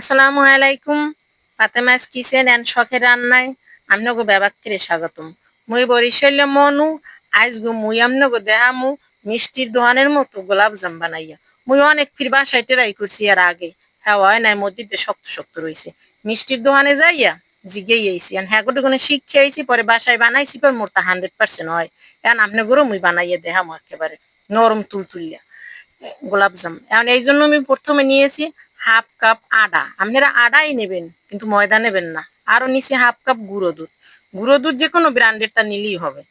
আসসালামু আলাইকুম। Fatema's kitchen and শখের রান্নায় আমনগো ব্যবাক্যে স্বাগতম। মুই বরিশাল্য মনু, আজ গো মুই আমনগো দেহামু, মিষ্টির দোকানের মতো গোলাপ জাম বানাইয়া। মুই অনেক ফির বাসায় ট্রাই করছি আর আগে। হ্যাঁ হয় নাই মধ্যে শক্ত শক্ত রয়েছে মিষ্টির দোকানে যাইয়া জিগেই আইছি। এখন হ্যাঁ গোটে শিখে আইছি, পরে বাসায় বানাইছি, পর মোর তা হান্ড্রেড পার্সেন্ট হয়। এখন আপনি গরু মুই বানাইয়া দেহামু একেবারে নরম তুলতুলিয়া, গোলাপ জাম। এখন এই জন্য আমি প্রথমে নিয়েছি হাফ কাপ আদা। আপনারা আদাই নেবেন, কিন্তু ময়দা নেবেন না। আরও নিচে হাফ কাপ গুঁড়ো দুধ। গুঁড়ো দুধ যে কোনো ব্র্যান্ডের তা নিলেই হবে।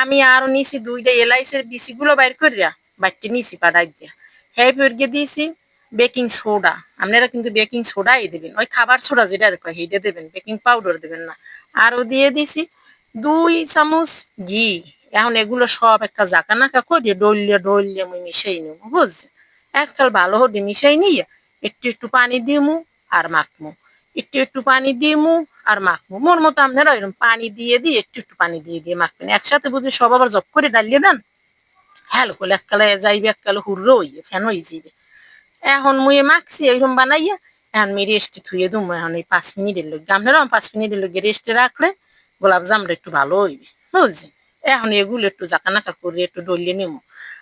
আমি আরও নিছি দুইটা এলাইচের বিচিগুলো বাইর করিয়া বাইরটি নিছি পাড়াই দিয়া। হ্যাঁ পেরিয়ে দিয়েছি বেকিং সোডা। আপনারা কিন্তু বেকিং সোডাই দেবেন। ওই খাবার সোডা যেটা কয়, সেইটা দেবেন। বেকিং পাউডার দেবেন না। আরও দিয়ে দিছি দুই চামচ ঘি। এখন এগুলো সব একটা জাকা নাকা করিয়ে ডলিয়ে ডলিয়ে আমি মিশাই নেব, বুঝছেন? এককাল ভালো হতে মিশাই নিয়ে একটু একটু পানি দিমু আর মাখমু। একটু একটু পানি দিমু আর মাখমু। মোর মতো আপনারা এরকম পানি দিয়ে দিয়ে একটু একটু পানি দিয়ে দিয়ে মাখবেন। একসাথে বুঝি সব আবার জব করে ডালিয়ে দেন। হ্যালো করলে এককালে যাইবে, এককালে হুর্রো হইয়ে, ফ্যান হয়ে যাইবে। এখন মুয়ে মাখছি এরকম বানাইয়া এখন আমি রেস্টে থুয়ে দুমো। এখন এই পাঁচ মিনিটের লোক আপনারাও পাঁচ মিনিটের লোক রেস্টে রাখলে গোলাপ জামটা একটু ভালো হইবে, বুঝছেন? এখন এগুলো একটু জাকানাকা করে একটু ডলিয়ে নেব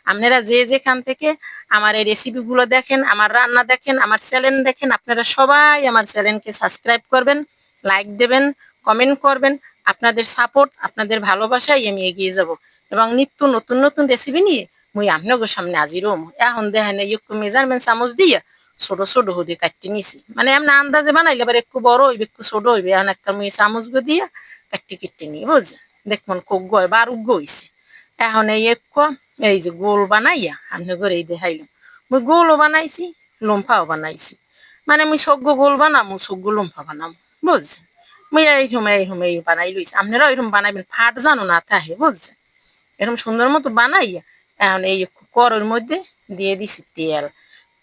আপনারা যে যেখান থেকে আমার এই রেসিপিগুলো দেখেন, আমার রান্না দেখেন, আমার চ্যানেল দেখেন, আপনারা সবাই আমার চ্যানেলকে সাবস্ক্রাইব করবেন লাইক দেবেন কমেন্ট করবেন। আপনাদের সাপোর্ট আপনাদের ভালোবাসায় আমি এগিয়ে যাব। এবং নিত্য নতুন নতুন রেসিপি নিয়ে মুই আপনাদের সামনে হাজির হম। এখন দেখেন একটু মেজারমেন্ট চামচ দিয়া ছোট ছোট হতে কাটতে নিছি। মানে এমনি আন্দাজে বানাইলে এবার একটু বড় হইবে, একটু ছোট হইবে। এখন একটা মুই চামচ গো দিয়া কাটতে কেটে নিই, বুঝছেন? দেখুন খুব গয় বা আরোগ্য হইছে। এখন এই একটু এই যে গোল বানাইয়া আপনি করে এই দেখাইলাম। মুই গোলও বানাইছি, লম্ফাও বানাইছি। মানে মুই সগ্য গোল বানামু সগ্য লম্ফা বানামু, বুঝছেন? মুই এইরকম এইরকম, এই বানাই লইছি। আপনারা ওইরকম বানাইবেন, ফাট জানো না তাহে বুঝছেন? এরকম সুন্দর মতো বানাইয়া এখন এই করোর মধ্যে দিয়ে দিছি তেল।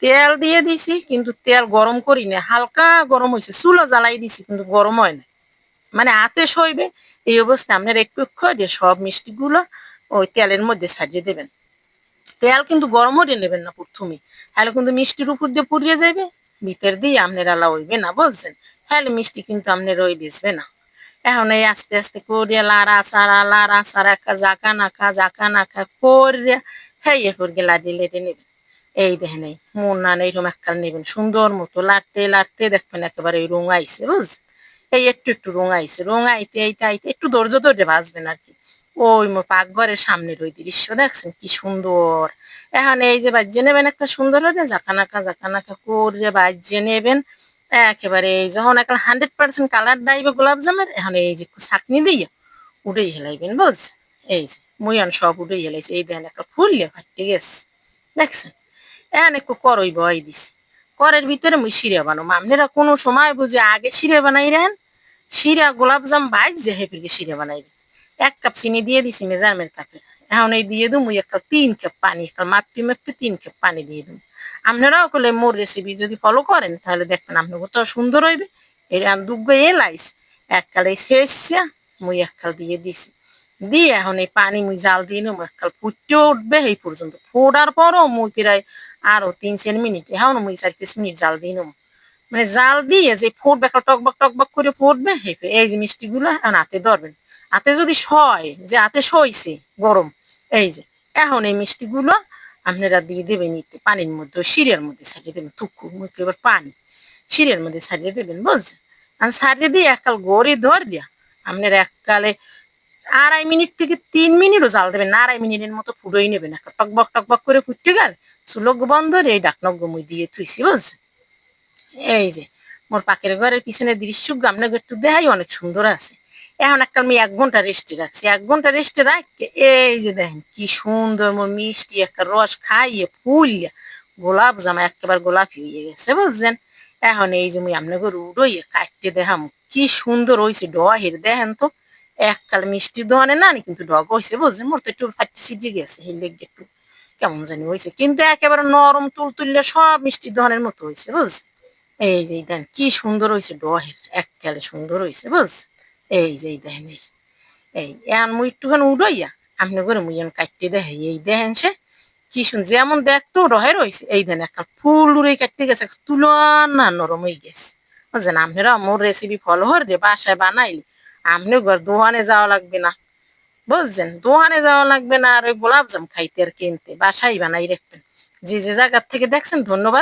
তেল দিয়ে দিছি, কিন্তু তেল গরম করি না হালকা গরম হয়েছে চুলা জ্বালাই দিছি, কিন্তু গরম হয় না মানে হাতে সইবে এই অবস্থায় আপনারা একটু একটু সব মিষ্টিগুলো ওই তেলের মধ্যে সাজিয়ে দেবেন। তেল কিন্তু গরম হয়ে নেবেন না প্রথমে। হ্যালো কিন্তু মিষ্টির উপর দিয়ে পুড়িয়ে যাবে ভিতর দিয়ে আপনারা লইবে না, বুঝছেন? হ্যালো মিষ্টি কিন্তু আপনারা ওই দিসবে না। এখন এই আস্তে আস্তে করিয়া লাড়া সারা লাড়া সারা একটা জাকা নাকা জাকা নাকা করিয়া হ্যাঁ ইয়ে করিয়ে লাড়িয়ে লেটে নেবেন। এই দেখেন এই মন না এইরকম একটা নেবেন, সুন্দর মতো লাড়তে লাড়তে দেখবেন একেবারে এই রঙ আইসে বুঝছেন? এই একটু একটু রঙ আইসে রঙ আইতে আইতে আইতে একটু ধৈর্য ধরে ভাজবেন আর কি। ওই মোর পাকঘরের সামনের ওই দৃশ্য দেখছেন? কি সুন্দর। এখন এই যে বাজ্যে নেবেন একটা সুন্দর হলে জাকানাকা জাকানাকা করে বাজ্যে নেবেন। একেবারে এই যখন একটা হান্ড্রেড পার্সেন্ট কালার ডাইবে গোলাপ জামের, এখন এই যে ছাকনি দিয়ে উড়েই হেলাইবেন বুঝ এই যে মুইয়ান সব উড়েই হেলাইছে। এই দেখেন একটা ফুললে ফাটতে গেছে, দেখছেন? এখন একটু করই বয় দিছি। করের ভিতরে মুই শিরে বানাবো আপনারা কোনো সময় বুঝে আগে শিরে বানাই রেন শিরা গোলাপ জাম বাইজ যে হেপিকে শিরে বানাইবেন। এক কাপ চিনি দিয়ে দিছি মেজারমেন্ট কাপের এখন এই দিয়ে দিম, এক কাপ, তিন কাপ পানি, এক মাপি মাপি তিন কাপ পানি দিয়ে দিম। আপনারাও করলে মোর রেসিপি যদি ফলো করেন, তাহলে দেখবেন আপনার কত সুন্দর হইবে। এর দুগ্গ এলাইস এককাল এই শেষছে মুই এককাল দিয়ে দিছি। দিয়ে এখন এই পানি মুই জাল দিয়ে নেব এককাল ফুটতে উঠবে এই পর্যন্ত। ফোটার পরও মুই প্রায় আরও তিন, চার মিনিট, এখন মুই চার, পাঁচ মিনিট জাল দিয়ে নেব। মানে জাল দিয়ে যে ফুটবে, একটা টকবাক টকবক করে ফুটবে, এই যে মিষ্টিগুলো এখন হাতে ধরবেন। হাতে যদি সয়, যে হাতে সইছে, গরম, এই যে, এখন এই মিষ্টিগুলো আপনারা দিয়ে দেবেন নিতে পানির মধ্যে শিরের মধ্যে ছাড়িয়ে দেবেন, থুকু মুখে এবার পানি, শিরের মধ্যে ছাড়িয়ে দেবেন, বুঝছেন? আর ছাড়িয়ে দিয়ে এককাল গড়ে ধর দিয়া, আপনারা এককালে আড়াই মিনিট থেকে তিন মিনিটও জাল দেবেন না, আড়াই মিনিটের মতো ফুটোই নেবেন, একটা টকবক টকবক করে ফুটতে গেল চুলক বন্ধ রে, এই ডাকনক মুই দিয়ে থুইছি, বুঝছেন? এই যে, মোর পাকের ঘরের পিছনে দৃশ্য আপনাকে একটু দেখাই, অনেক সুন্দর আছে। এখন একটা আমি এক ঘণ্টা রেস্টে রাখছি। এক ঘণ্টা রেস্টে রাখতে এই যে দেখেন কি সুন্দর মিষ্টি একটা রস খাইয়ে, ফুলিয়া, গোলাপ জামা একেবারে গোলাপি হয়ে গেছে, বুঝছেন? এখন এই যে মুই আপনাকে উড়ইয়ে কাটতে দেখাম, কি সুন্দর হয়েছে ডহের, দেখেন তো? এককাল মিষ্টি দোকানে না কিন্তু ডগ হয়েছে বুঝছেন? মোর তো একটু ফাটি সিজে গেছে এই লেগে একটু কেমন জানি হয়েছে কিন্তু একেবারে নরম তুল তুললে সব মিষ্টি দোকানের মতো হয়েছে বুঝছেন? এই যে দেন কি সুন্দর হয়েছে ডহের, এককালে সুন্দর হয়েছে বুঝছেন? এই যে দেখেন, এই এই, এখন মুই একটুখানি উড়াইয়া আপনি করে মুই কাটতে দেখে, এই দেখেন সে কি শুন যেমন দেখতো রহে রয়েছে, এই দেন একটা ফুল উড়ে কাটতে গেছে তুলনা নরম হয়ে গেছে। বুঝছেন? আপনারা মোর রেসিপি ফলো হর রে বাসায় বানাইলে আপনি ঘর দোকানে যাওয়া লাগবে না। বুঝছেন? দোকানে যাওয়া লাগবে না, আর ওই গোলাপ জাম খাইতে আর কিনতে, বাসায় বানাই রাখবেন। যে যে জায়গার থেকে দেখছেন, ধন্যবাদ।